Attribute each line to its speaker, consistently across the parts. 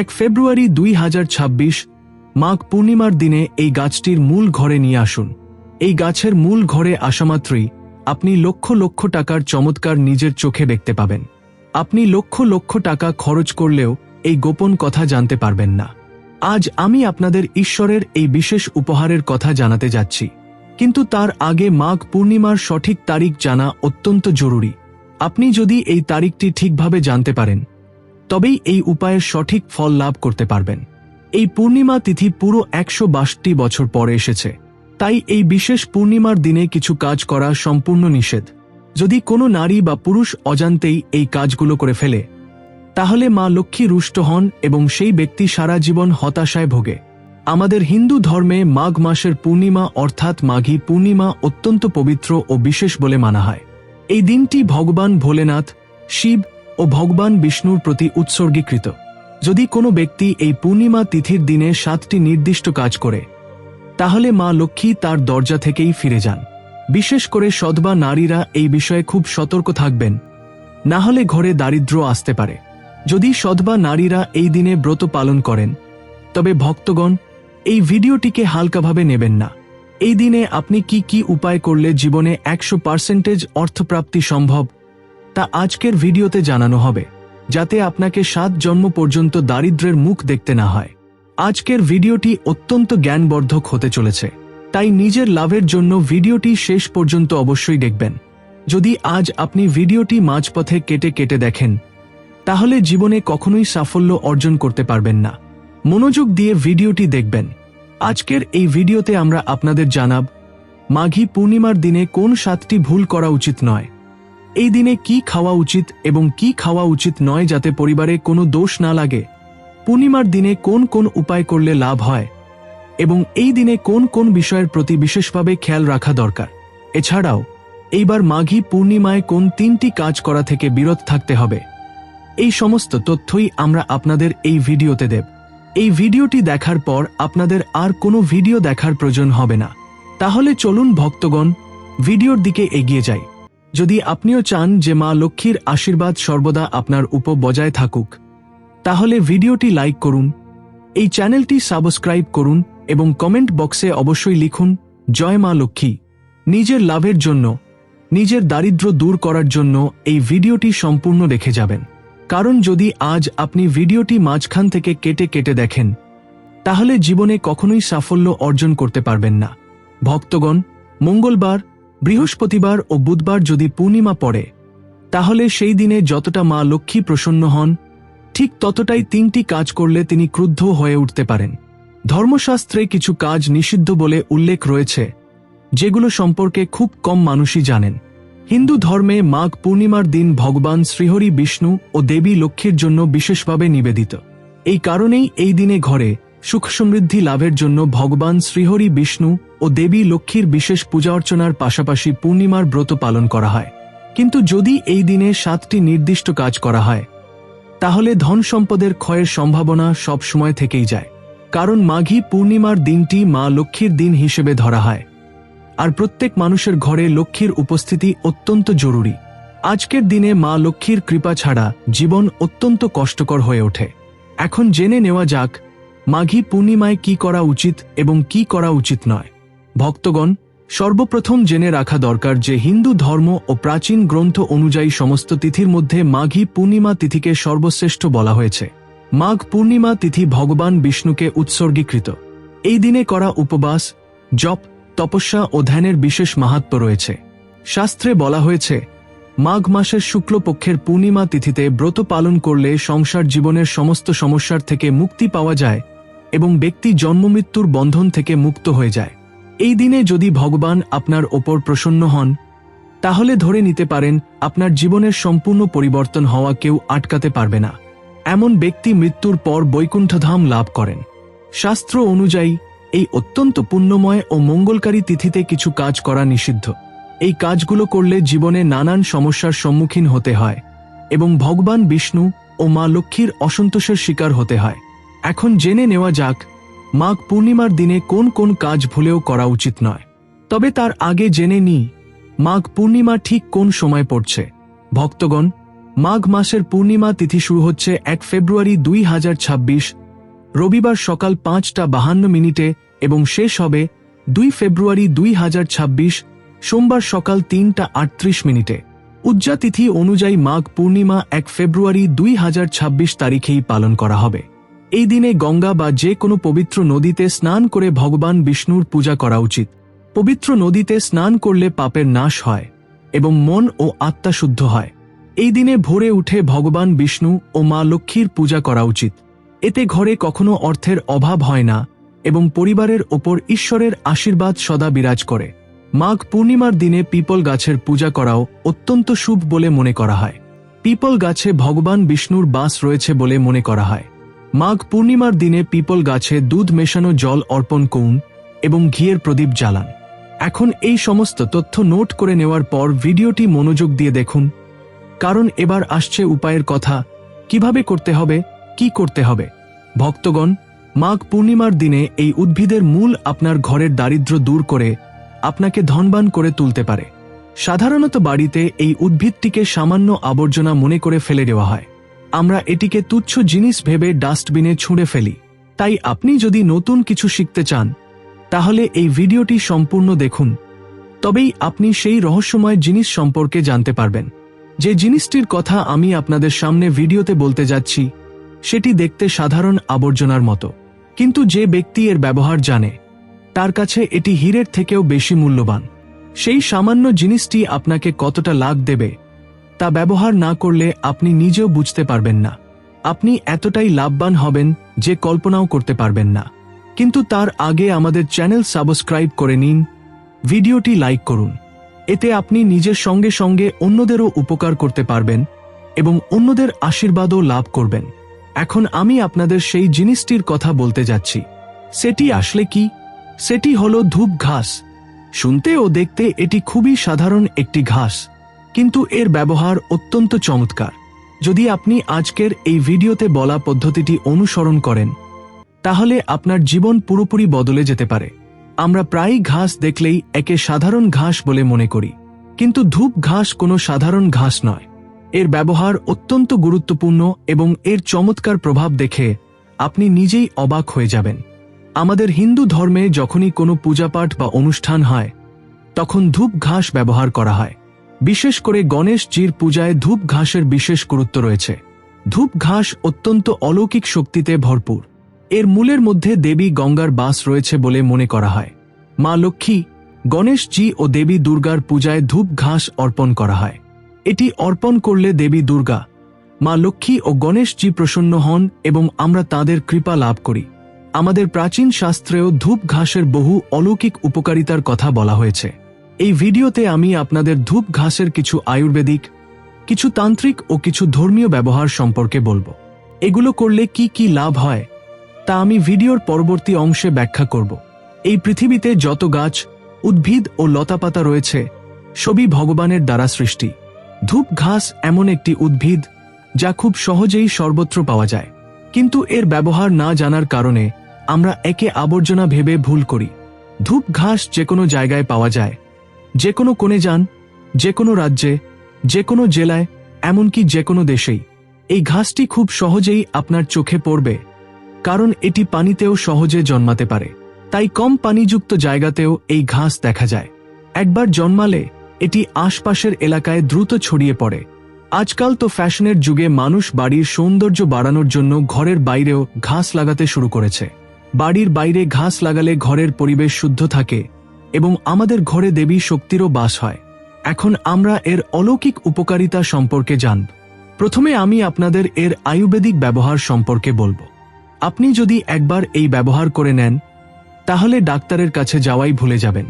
Speaker 1: এক ফেব্রুয়ারি দুই হাজার ছাব্বিশ মাঘ পূর্ণিমার দিনে এই গাছটির মূল ঘরে নিয়ে আসুন। এই গাছের মূল ঘরে আসামাত্রই আপনি লক্ষ লক্ষ টাকার চমৎকার নিজের চোখে দেখতে পাবেন। আপনি লক্ষ লক্ষ টাকা খরচ করলেও এই গোপন কথা জানতে পারবেন না। আজ আমি আপনাদের ঈশ্বরের এই বিশেষ উপহারের কথা জানাতে যাচ্ছি। কিন্তু তার আগে মাঘ পূর্ণিমার সঠিক তারিখ জানা অত্যন্ত জরুরি। আপনি যদি এই তারিখটি ঠিকভাবে জানতে পারেন তবেই এই উপায়ের সঠিক ফল লাভ করতে পারবেন। এই পূর্ণিমা তিথি পুরো একশো বাষট্টি বছর পরে এসেছে। তাই এই বিশেষ পূর্ণিমার দিনে কিছু কাজ করা সম্পূর্ণ নিষেধ। যদি কোনো নারী বা পুরুষ অজান্তেই এই কাজগুলো করে ফেলে, তাহলে মা লক্ষ্মী রুষ্ট হন এবং সেই ব্যক্তি সারা জীবন হতাশায় ভোগে। আমাদের হিন্দু ধর্মে মাঘ মাসের পূর্ণিমা অর্থাৎ মাঘী পূর্ণিমা অত্যন্ত পবিত্র ও বিশেষ বলে মানা হয়। এই দিনটি ভগবান ভোলেনাথ, শিব ও ভগবান বিষ্ণুর প্রতি উৎসর্গীকৃত। যদি কোনো ব্যক্তি এই পূর্ণিমা তিথির দিনে সাতটি নির্দিষ্ট কাজ করে, তাহলে মা লক্ষ্মী তার দরজা থেকেই ফিরে যান। বিশেষ করে সদবা নারীরা এই বিষয়ে খুব সতর্ক থাকবেন, না হলে ঘরে দারিদ্র্য আসতে পারে। যদি সদবা নারীরা এই দিনে ব্রত পালন করেন, তবে ভক্তগণ, এই ভিডিওটিকে হালকাভাবে নেবেন না। এই দিনে আপনি কি কি উপায় করলে জীবনে একশো পার্সেন্টেজ অর্থপ্রাপ্তি সম্ভব তা আজকের ভিডিওতে জানানো হবে, যাতে আপনাকে সাত জন্ম পর্যন্ত দারিদ্র্যের মুখ দেখতে না হয়। আজকের ভিডিওটি অত্যন্ত জ্ঞানবর্ধক হতে চলেছে, তাই নিজের লাভের জন্য ভিডিওটি শেষ পর্যন্ত অবশ্যই দেখবেন। যদি আজ আপনি ভিডিওটি মাঝপথে কেটে কেটে দেখেন, তাহলে জীবনে কখনোই সাফল্য অর্জন করতে পারবেন না। মনোযোগ দিয়ে ভিডিওটি দেখবেন। আজকের এই ভিডিওতে আমরা আপনাদের জানাব, মাঘী পূর্ণিমার দিনে কোন সাতটি ভুল করা উচিত নয়। এই দিনে কি খাওয়া উচিত এবং কি খাওয়া উচিত নয় যাতে পরিবারে কোনো দোষ না লাগে? পূর্ণিমার দিনে কোন কোন উপায় করলে লাভ হয়? এবং এই দিনে কোন কোন বিষয়ের প্রতি বিশেষভাবে খেয়াল রাখা দরকার? এছাড়াও, এইবার মাঘী পূর্ণিমায় কোন তিনটি কাজ করা থেকে বিরত থাকতে হবে? এই সমস্ত তথ্যই আমরা আপনাদের এই ভিডিওতে দেব। এই ভিডিওটি দেখার পর আপনাদের আর কোনো ভিডিও দেখার প্রয়োজন হবে না। তাহলে চলুন ভক্তগণ, ভিডিওর দিকে এগিয়ে যাই। যদি আপনিও চান যে মা লক্ষ্মীর আশীর্বাদ সর্বদা আপনার উপ বজায় থাকুক, তাহলে ভিডিওটি লাইক করুন, এই চ্যানেলটি সাবস্ক্রাইব করুন এবং কমেন্ট বক্সে অবশ্যই লিখুন, জয় মা লক্ষ্মী। নিজের লাভের জন্য, নিজের দারিদ্র্য দূর করার জন্য এই ভিডিওটি সম্পূর্ণ রেখে যাবেন। কারণ যদি আজ আপনি ভিডিওটি মাঝখান থেকে কেটে কেটে দেখেন, তাহলে জীবনে কখনোই সাফল্য অর্জন করতে পারবেন না। ভক্তগণ, মঙ্গলবার বৃহস্পতিবার ও বুধবার যদি পূর্ণিমা পড়ে, তাহলে সেই দিনে যতটা মা লক্ষ্মী প্রসন্ন হন, ঠিক ততটাই তিনটি কাজ করলে তিনি ক্রুদ্ধ হয়ে উঠতে পারেন। ধর্মশাস্ত্রে কিছু কাজ নিষিদ্ধ বলে উল্লেখ রয়েছে, যেগুলো সম্পর্কে খুব কম মানুষই জানেন। হিন্দু ধর্মে মাঘ পূর্ণিমার দিন ভগবান শ্রীহরি বিষ্ণু ও দেবী লক্ষ্মীর জন্য বিশেষভাবে নিবেদিত। এই কারণেই এই দিনে ঘরে সুখ সমৃদ্ধি লাভের জন্য ভগবান শ্রীহরি বিষ্ণু ও দেবী লক্ষ্মীর বিশেষ পূজা অর্চনার পাশাপাশি পূর্ণিমার ব্রত পালন করা হয়। কিন্তু যদি এই দিনে সাতটি নির্দিষ্ট কাজ করা হয়, তাহলে ধন সম্পদের ক্ষয়ের সম্ভাবনা সব সময় থেকেই যায়। কারণ মাঘী পূর্ণিমার দিনটি মা লক্ষ্মীর দিন হিসেবে ধরা হয়। আর প্রত্যেক মানুষের ঘরে লক্ষ্মীর উপস্থিতি অত্যন্ত জরুরি। আজকের দিনে মা লক্ষ্মীর কৃপা ছাড়া জীবন অত্যন্ত কষ্টকর হয়ে ওঠে। এখন জেনে নেওয়া যাক মাঘী পূর্ণিমায় কি করা উচিত এবং কি করা উচিত নয়। ভক্তগণ, সর্বপ্রথম জেনে রাখা দরকার যে হিন্দু ধর্ম ও প্রাচীন গ্রন্থ অনুযায়ী সমস্ত তিথির মধ্যে মাঘী পূর্ণিমা তিথিকে সর্বশ্রেষ্ঠ বলা হয়েছে। মাঘ পূর্ণিমা তিথি ভগবান বিষ্ণুকে উৎসর্গীকৃত। এই দিনে করা উপবাস, জপ, তপস্যা ও ধ্যানের বিশেষ মাহাত্ম রয়েছে। শাস্ত্রে বলা হয়েছে মাঘ মাসের শুক্লপক্ষের পূর্ণিমা তিথিতে ব্রত পালন করলে সংসার জীবনের সমস্ত সমস্যার থেকে মুক্তি পাওয়া যায় এবং ব্যক্তি জন্মমৃত্যুর বন্ধন থেকে মুক্ত হয়ে যায়। এই দিনে যদি ভগবান আপনার ওপর প্রসন্ন হন, তাহলে ধরে নিতে পারেন আপনার জীবনের সম্পূর্ণ পরিবর্তন হওয়া কেউ আটকাতে পারবে না। এমন ব্যক্তি মৃত্যুর পর বৈকুণ্ঠধাম লাভ করেন। শাস্ত্র অনুযায়ী, এই অত্যন্ত পুণ্যময় ও মঙ্গলকারী তিথিতে কিছু কাজ করা নিষিদ্ধ। এই কাজগুলো করলে জীবনে নানান সমস্যার সম্মুখীন হতে হয় এবং ভগবান বিষ্ণু ও মা লক্ষ্মীর অসন্তোষের শিকার হতে হয়। এখন জেনে নেওয়া যাক, মাঘ পূর্ণিমার দিনে কোন কোন কাজ ভুলেও করা উচিত নয়। তবে তার আগে জেনে নি, মাঘ পূর্ণিমা ঠিক কোন সময় পড়ছে। ভক্তগণ, মাঘ মাসের পূর্ণিমা তিথি শুরু হচ্ছে এক ফেব্রুয়ারি দুই হাজার ছাব্বিশ, রবিবার সকাল পাঁচটা বাহান্ন মিনিটে এবং শেষ হবে দুই ফেব্রুয়ারি দুই হাজার ছাব্বিশ সোমবার সকাল তিনটা আটত্রিশ মিনিটে। উজ্জা তিথি অনুযায়ী মাঘ পূর্ণিমা এক ফেব্রুয়ারি দুই হাজার ছাব্বিশ তারিখেই পালন করা হবে। এই দিনে গঙ্গা বা যে কোনো পবিত্র নদীতে স্নান করে ভগবান বিষ্ণুর পূজা করা উচিত। পবিত্র নদীতে স্নান করলে পাপের নাশ হয় এবং মন ও আত্মা শুদ্ধ হয়। এই দিনে ভোরে উঠে ভগবান বিষ্ণু ও মা লক্ষ্মীর পূজা করা উচিত। এতে ঘরে কখনো অর্থের অভাব হয় না এবং পরিবারের ওপর ঈশ্বরের আশীর্বাদ সদা বিরাজ করে। মাঘ পূর্ণিমার দিনে পিপল গাছের পূজা করাও অত্যন্ত শুভ বলে মনে করা হয়। পিপল গাছে ভগবান বিষ্ণুর বাস রয়েছে বলে মনে করা হয়। মাঘ পূর্ণিমার দিনে পিপল গাছে দুধ মেশানো জল অর্পণ করুন এবং ঘিয়ের প্রদীপ জ্বালান। এখন এই সমস্ত তথ্য নোট করে নেওয়ার পর ভিডিওটি মনোযোগ দিয়ে দেখুন। কারণ এবার আসছে উপায়ের কথা, কীভাবে করতে হবে, কি করতে হবে। ভক্তগণ, মাঘ পূর্ণিমার দিনে এই উদ্ভিদের মূল আপনার ঘরের দারিদ্র্য দূর করে আপনাকে ধনবান করে তুলতে পারে। সাধারণত বাড়িতে এই উদ্ভিদটিকে সামান্য আবর্জনা মনে করে ফেলে দেওয়া হয়। আমরা এটিকে তুচ্ছ জিনিস ভেবে ডাস্টবিনে ছুঁড়ে ফেলি। তাই আপনি যদি নতুন কিছু শিখতে চান, তাহলে এই ভিডিওটি সম্পূর্ণ দেখুন। তবেই আপনি সেই রহস্যময় জিনিস সম্পর্কে জানতে পারবেন। যে জিনিসটির কথা আমি আপনাদের সামনে ভিডিওতে বলতে যাচ্ছি, সেটি দেখতে সাধারণ আবর্জনার মতো। কিন্তু যে ব্যক্তি এর ব্যবহার জানে তার কাছে এটি হীরের থেকেও বেশি মূল্যবান। সেই সামান্য জিনিসটি আপনাকে কতটা লাভ দেবে, তা ব্যবহার না করলে আপনি নিজেও বুঝতে পারবেন না। আপনি এতটাই লাভবান হবেন যে কল্পনাও করতে পারবেন না। কিন্তু তার আগে আমাদের চ্যানেল সাবস্ক্রাইব করে নিন, ভিডিওটি লাইক করুন। এতে আপনি নিজের সঙ্গে সঙ্গে অন্যদেরও উপকার করতে পারবেন এবং অন্যদের আশীর্বাদও লাভ করবেন। এখন আমি আপনাদের সেই জিনিসটির কথা বলতে যাচ্ছি। সেটি আসলে কি? সেটি হল ধূপ ঘাস। শুনতে ও দেখতে এটি খুবই সাধারণ একটি ঘাস, কিন্তু এর ব্যবহার অত্যন্ত চমৎকার। যদি আপনি আজকের এই ভিডিওতে বলা পদ্ধতিটি অনুসরণ করেন, তাহলে আপনার জীবন পুরোপুরি বদলে যেতে পারে। আমরা প্রায়ই ঘাস দেখলেই একে সাধারণ ঘাস বলে মনে করি, কিন্তু ধূপ ঘাস কোনো সাধারণ ঘাস নয়। এর ব্যবহার অত্যন্ত গুরুত্বপূর্ণ এবং এর চমৎকার প্রভাব দেখে আপনি নিজেই অবাক হয়ে যাবেন। আমাদের হিন্দু ধর্মে যখনই কোনো পূজাপাঠ বা অনুষ্ঠান হয়, তখন ধূপ ঘাস ব্যবহার করা হয়। বিশেষ করে গণেশজির পূজায় ধূপ ঘাসের বিশেষ গুরুত্ব রয়েছে। ধূপ ঘাস অত্যন্ত অলৌকিক শক্তিতে ভরপুর। এর মূলের মধ্যে দেবী গঙ্গার বাস রয়েছে বলে মনে করা হয়। মা লক্ষ্মী, গণেশজি ও দেবী দুর্গার পূজায় ধূপ ঘাস অর্পণ করা হয়। এটি অর্পণ করলে দেবী দুর্গা, মা লক্ষ্মী ও গণেশজি প্রসন্ন হন এবং আমরা তাদের কৃপা লাভ করি। আমাদের প্রাচীন শাস্ত্রেও ধূপ ঘাসের বহু অলৌকিক উপকারিতার কথা বলা হয়েছে। এই ভিডিওতে আমি আপনাদের ধূপ ঘাসের কিছু আয়ুর্বেদিক, কিছু তান্ত্রিক ও কিছু ধর্মীয় ব্যবহার সম্পর্কে বলব। এগুলো করলে কি কি লাভ হয়, তা আমি ভিডিওর পরবর্তী অংশে ব্যাখ্যা করব। এই পৃথিবীতে যত গাছ, উদ্ভিদ ও লতাপাতা রয়েছে, সবই ভগবানের দ্বারা সৃষ্টি। ধূপ ঘাস এমন একটি উদ্ভিদ যা খুব সহজেই সর্বত্র পাওয়া যায়। কিন্তু এর ব্যবহার না জানার কারণে আমরা একে আবর্জনা ভেবে ভুল করি। ধূপ ঘাস যে কোনো জায়গায় পাওয়া যায়। যে কোনো কোণে যান, যে কোনো রাজ্যে, যে কোনো জেলায়, এমনকি যে কোনো দেশেই। এই ঘাসটি খুব সহজেই আপনার চোখে পড়বে, কারণ এটি পানিতেও সহজে জন্মাতে পারে। তাই কম পানিযুক্ত জায়গাতেও এই ঘাস দেখা যায়। একবার জন্মালে, এটি আশপাশের এলাকায় দ্রুত ছড়িয়ে পড়ে। আজকাল তো ফ্যাশনের যুগে মানুষ বাড়ির সৌন্দর্য বাড়ানোর জন্য ঘরের বাইরেও ঘাস লাগাতে শুরু করেছে। বাড়ির বাইরে ঘাস লাগালে ঘরের পরিবেশ শুদ্ধ থাকে এবং আমাদের ঘরে দেবী শক্তিরও বাস হয়। এখন আমরা এর অলৌকিক উপকারিতা সম্পর্কে জানব। প্রথমে আমি আপনাদের এর আয়ুর্বেদিক ব্যবহার সম্পর্কে বলব। আপনি যদি একবার এই ব্যবহার করে নেন, তাহলে ডাক্তারের কাছে যাওয়াই ভুলে যাবেন।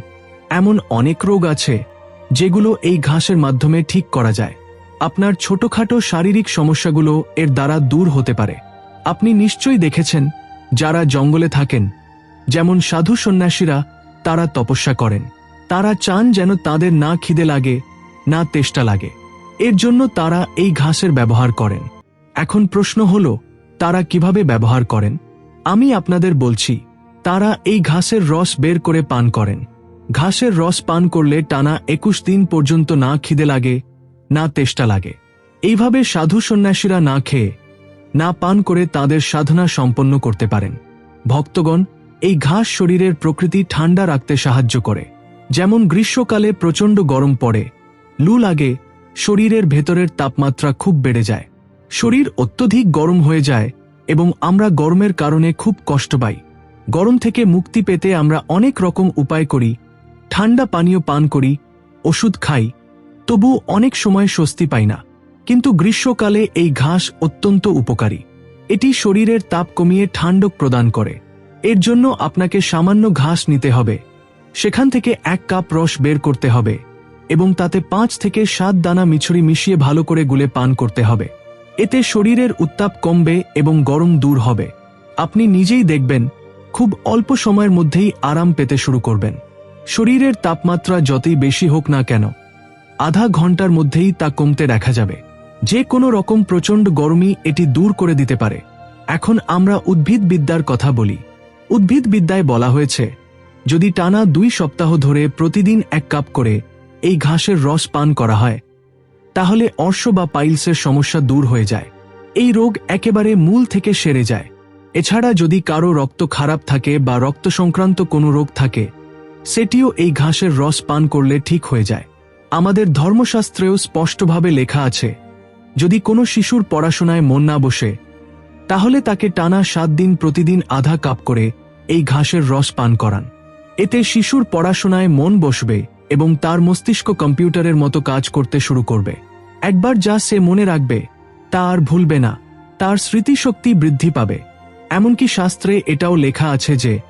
Speaker 1: এমন অনেক রোগ আছে, যেগুলো এই ঘাসের মাধ্যমে ঠিক করা যায়। আপনার ছোটখাটো শারীরিক সমস্যাগুলো এর দ্বারা দূর হতে পারে। আপনি নিশ্চয়ই দেখেছেন যারা জঙ্গলে থাকেন, যেমন সাধু সন্ন্যাসীরা, তারা তপস্যা করেন। তারা চান যেন তাদের না খিদে লাগে, না তেষ্টা লাগে। এর জন্য তারা এই ঘাসের ব্যবহার করেন। এখন প্রশ্ন হল, তারা কীভাবে ব্যবহার করেন? আমি আপনাদের বলছি, তারা এই ঘাসের রস বের করে পান করেন। ঘাসের রস পান করলে টানা একুশ দিন পর্যন্ত না খিদে লাগে, না তেষ্টা লাগে। এইভাবে সাধু সন্ন্যাসীরা না খেয়ে না পান করে তাদের সাধনা সম্পন্ন করতে পারেন। ভক্তগণ, এই ঘাস শরীরের প্রকৃতি ঠান্ডা রাখতে সাহায্য করে। যেমন গ্রীষ্মকালে প্রচণ্ড গরম পড়ে, লু লাগে, শরীরের ভেতরের তাপমাত্রা খুব বেড়ে যায়। শরীর অত্যধিক গরম হয়ে যায় এবং আমরা গরমের কারণে খুব কষ্ট পাই। গরম থেকে মুক্তি পেতে আমরা অনেক রকম উপায় করি, ঠান্ডা পানীয় পান করি, ওষুধ খাই তবু অনেক সময় স্বস্তি পাই না। কিন্তু গ্রীষ্মকালে এই ঘাস অত্যন্ত উপকারী। এটি শরীরের তাপ কমিয়ে ঠান্ডক প্রদান করে। এর জন্য আপনাকে সামান্য ঘাস নিতে হবে। সেখান থেকে এক কাপ রস বের করতে হবে এবং তাতে পাঁচ থেকে সাত দানা মিছরি মিশিয়ে ভালো করে গুলে পান করতে হবে। এতে শরীরের উত্তাপ কমবে এবং গরম দূর হবে। আপনি নিজেই দেখবেন, খুব অল্প সময়ের মধ্যেই আরাম পেতে শুরু করবেন। শরীরের তাপমাত্রা যতই বেশি হোক না কেন, আধা ঘণ্টার মধ্যেই তা কমতে দেখা যাবে। যে কোনো রকম প্রচণ্ড গরমই এটি দূর করে দিতে পারে। এখন আমরা উদ্ভিদ বিদ্যার কথা বলি। উদ্ভিদ বিদ্যায় বলা হয়েছে, যদি টানা দুই সপ্তাহ ধরে প্রতিদিন এক কাপ করে এই ঘাসের রস পান করা হয়, তাহলে অর্শ বা পাইলসের সমস্যা দূর হয়ে যায়। এই রোগ একেবারে মূল থেকে সেরে যায়। এছাড়া যদি কারও রক্ত খারাপ থাকে বা রক্ত সংক্রান্ত কোনো রোগ থাকে, সেটিও এই ঘাসের রস পান করলে ঠিক হয়ে যায়। আমাদের ধর্মশাস্ত্রেও স্পষ্টভাবে লেখা আছে যদি কোনো শিশুর পড়াশোনায় মন না বসে, তাহলে তাকে টানা সাত দিন প্রতিদিন আধা কাপ করে এই ঘাসের রস পান করান। এতে শিশুর পড়াশোনায় মন বসবে এবং তার মস্তিষ্ক কম্পিউটারের মতো কাজ করতে শুরু করবে। একবার যা সে মনে রাখবে, তা আর ভুলবে না, তার স্মৃতিশক্তি বৃদ্ধি পাবে। এমনকি শাস্ত্রে এটাও লেখা আছে যে,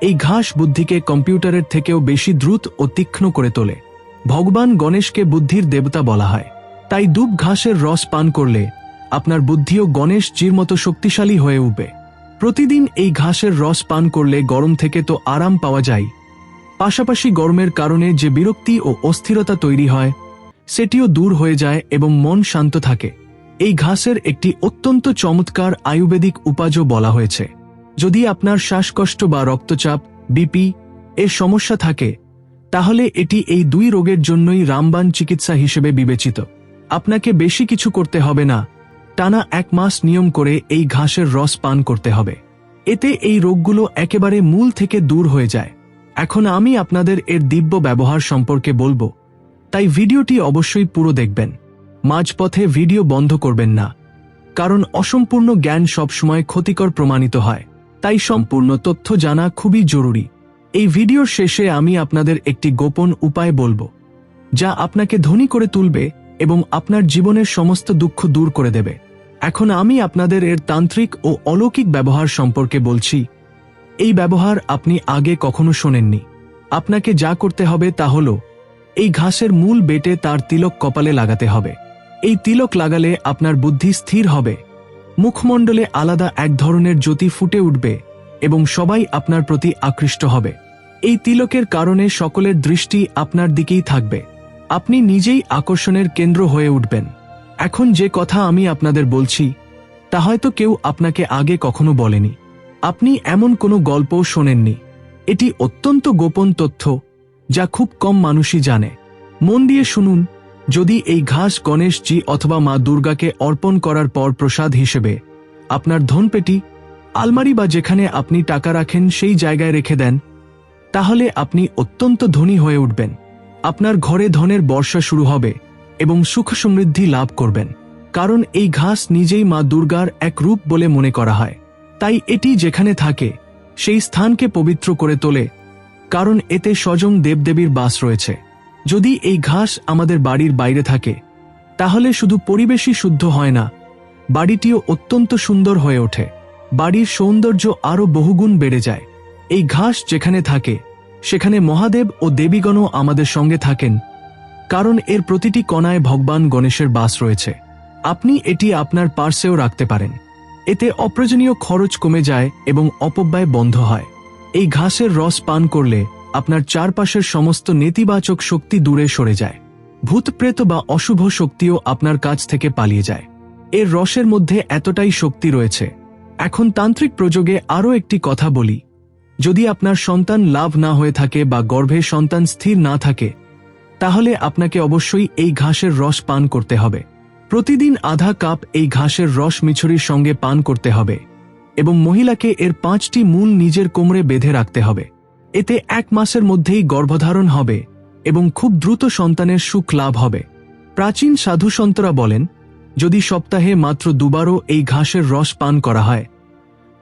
Speaker 1: এই ঘাস বুদ্ধিকে কম্পিউটারের থেকেও বেশি দ্রুত ও তীক্ষ্ণ করে তোলে। ভগবান গণেশকে বুদ্ধির দেবতা বলা হয়। তাই দুব ঘাসের রস পান করলে আপনার বুদ্ধিও গণেশ জির মতো শক্তিশালী হয়ে উঠবে। প্রতিদিন এই ঘাসের রস পান করলে গরম থেকে তো আরাম পাওয়া যায়। পাশাপাশি গরমের কারণে যে বিরক্তি ও অস্থিরতা তৈরি হয়, সেটিও দূর হয়ে যায় এবং মন শান্ত থাকে। এই ঘাসের একটি অত্যন্ত চমৎকার আয়ুর্বেদিক উপাজও বলা হয়েছে। যদি আপনার শ্বাসকষ্ট বা রক্তচাপ, বিপি এর সমস্যা থাকে, তাহলে এটি এই দুই রোগের জন্যই রামবান চিকিৎসা হিসেবে বিবেচিত। আপনাকে বেশি কিছু করতে হবে না। টানা এক মাস নিয়ম করে এই ঘাসের রস পান করতে হবে। এতে এই রোগগুলো একেবারে মূল থেকে দূর হয়ে যায়। এখন আমি আপনাদের এর দিব্য ব্যবহার সম্পর্কে বলব। তাই ভিডিওটি অবশ্যই পুরো দেখবেন। মাঝপথে ভিডিও বন্ধ করবেন না। কারণ অসম্পূর্ণ জ্ঞান সবসময় ক্ষতিকর প্রমাণিত হয়। তাই সম্পূর্ণ তথ্য জানা খুবই জরুরি। এই ভিডিওর শেষে আমি আপনাদের একটি গোপন উপায় বলব। যা আপনাকে ধনী করে তুলবে এবং আপনার জীবনের সমস্ত দুঃখ দূর করে দেবে। এখন আমি আপনাদের এর তান্ত্রিক ও অলৌকিক ব্যবহার সম্পর্কে বলছি। এই ব্যবহার আপনি আগে কখনো শোনেননি। আপনাকে যা করতে হবে তা হল, এই ঘাসের মূল বেটে তার তিলক কপালে লাগাতে হবে। এই তিলক লাগালে আপনার বুদ্ধি স্থির হবে। মুখমণ্ডলে আলাদা এক ধরনের জ্যোতি ফুটে উঠবে এবং সবাই আপনার প্রতি আকৃষ্ট হবে। এই তিলকের কারণে সকলের দৃষ্টি আপনার দিকেই থাকবে। আপনি নিজেই আকর্ষণের কেন্দ্র হয়ে উঠবেন। এখন যে কথা আমি আপনাদের বলছি, তা হয়তো কেউ আপনাকে আগে কখনো বলেনি। আপনি এমন কোনো গল্পও শোনেননি। এটি অত্যন্ত গোপন তথ্য, যা খুব কম মানুষই জানে। মন দিয়ে শুনুন, যদি এই ঘাস গণেশজি অথবা মা দুর্গাকে অর্পণ করার পর প্রসাদ হিসেবে আপনার ধনপেটি, আলমারি বা যেখানে আপনি টাকা রাখেন সেই জায়গায় রেখে দেন, তাহলে আপনি অত্যন্ত ধনী হয়ে উঠবেন। আপনার ঘরে ধনের বর্ষা শুরু হবে এবং সুখ সমৃদ্ধি লাভ করবেন। কারণ এই ঘাস নিজেই মা দুর্গার এক রূপ বলে মনে করা হয়। তাই এটি যেখানে থাকে, সেই স্থানকে পবিত্র করে তোলে, কারণ এতে স্বজং দেবদেবীর বাস রয়েছে। যদি এই ঘাস আমাদের বাড়ির বাইরে থাকে, তাহলে শুধু পরিবেশই শুদ্ধ হয় না, বাড়িটিও অত্যন্ত সুন্দর হয়ে ওঠে। বাড়ির সৌন্দর্য আরও বহুগুণ বেড়ে যায়। এই ঘাস যেখানে থাকে সেখানে মহাদেব ও দেবীগণও আমাদের সঙ্গে থাকেন, কারণ এর প্রতিটি কণায় ভগবান গণেশের বাস রয়েছে। আপনি এটি আপনার পার্সেও রাখতে পারেন। এতে অপ্রয়োজনীয় খরচ কমে যায় এবং অপব্যয় বন্ধ হয়। এই ঘাসের রস পান করলে আপনার চারপাশের সমস্ত নেতিবাচক শক্তি দূরে সরে যায়। ভূতপ্রেত বা অশুভ শক্তিও আপনার কাছ থেকে পালিয়ে যায়। এর রসের মধ্যে এতটাই শক্তি রয়েছে। এখন তান্ত্রিক প্রযোগে আরও একটি কথা বলি। যদি আপনার সন্তান লাভ না হয়ে থাকে বা গর্ভে সন্তান স্থির না থাকে, তাহলে আপনাকে অবশ্যই এই ঘাসের রস পান করতে হবে। প্রতিদিন আধা কাপ এই ঘাসের রস মিছরির সঙ্গে পান করতে হবে এবং মহিলাকে এর পাঁচটি মূল নিজের কোমরে বেঁধে রাখতে হবে। এতে এক মাসের মধ্যেই গর্ভধারণ হবে এবং খুব দ্রুত সন্তানের সুখ লাভ হবে। প্রাচীন সাধুসন্তরা বলেন, যদি সপ্তাহে মাত্র দুবারও এই ঘাসের রস পান করা হয়,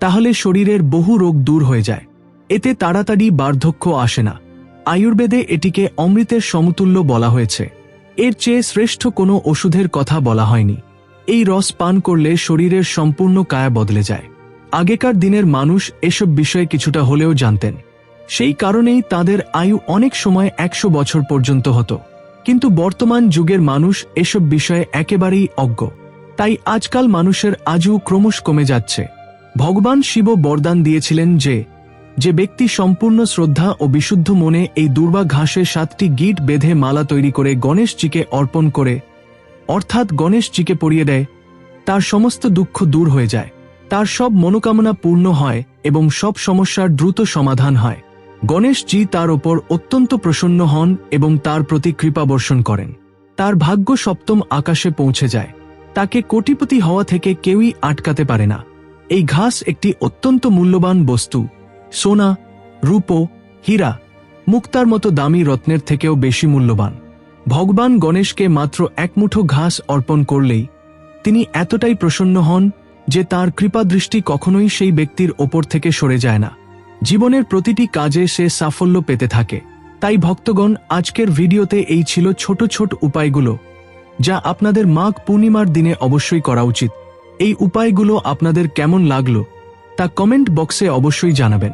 Speaker 1: তাহলে শরীরের বহু রোগ দূর হয়ে যায়। এতে তাড়াতাড়ি বার্ধক্য আসে না। আয়ুর্বেদে এটিকে অমৃতের সমতুল্য বলা হয়েছে। এর চেয়ে শ্রেষ্ঠ কোনো ওষুধের কথা বলা হয়নি। এই রস পান করলে শরীরের সম্পূর্ণ কায়া বদলে যায়। আগেকার দিনের মানুষ এসব বিষয়ে কিছুটা হলেও জানতেন। সেই কারণেই তাদের আয়ু অনেক সময় একশো বছর পর্যন্ত হতো। কিন্তু বর্তমান যুগের মানুষ এসব বিষয়ে একেবারেই অজ্ঞ। তাই আজকাল মানুষের আজও ক্রমশ কমে যাচ্ছে। ভগবান শিব বরদান দিয়েছিলেন যে যে ব্যক্তি সম্পূর্ণ শ্রদ্ধা ও বিশুদ্ধ মনে এই দুর্বা ঘাসে সাতটি গিট বেঁধে মালা তৈরি করে গণেশজিকে অর্পণ করে, অর্থাৎ গণেশজিকে পরিয়ে দেয়, তার সমস্ত দুঃখ দূর হয়ে যায়। তার সব মনোকামনা পূর্ণ হয় এবং সব সমস্যার দ্রুত সমাধান হয়। গণেশজি তার ওপর অত্যন্ত প্রসন্ন হন এবং তার প্রতি কৃপা বর্ষণ করেন। তার ভাগ্য সপ্তম আকাশে পৌঁছে যায়। তাকে কোটিপতি হওয়া থেকে কেউই আটকাতে পারে না। এই ঘাস একটি অত্যন্ত মূল্যবান বস্তু। সোনা, রূপো, হীরা, মুক্তার মতো দামি রত্নের থেকেও বেশি মূল্যবান। ভগবান গণেশকে মাত্র এক মুঠো ঘাস অর্পণ করলেই তিনি এতটাই প্রসন্ন হন যে তার কৃপাদৃষ্টি কখনোই সেই ব্যক্তির ওপর থেকে সরে যায় না। জীবনের প্রতিটি কাজে সে সাফল্য পেতে থাকে। তাই ভক্তগণ, আজকের ভিডিওতে এই ছিল ছোট ছোট উপায়গুলো যা আপনাদের মাঘ পূর্ণিমার দিনে অবশ্যই করা উচিত। এই উপায়গুলো আপনাদের কেমন লাগল তা কমেন্ট বক্সে অবশ্যই জানাবেন।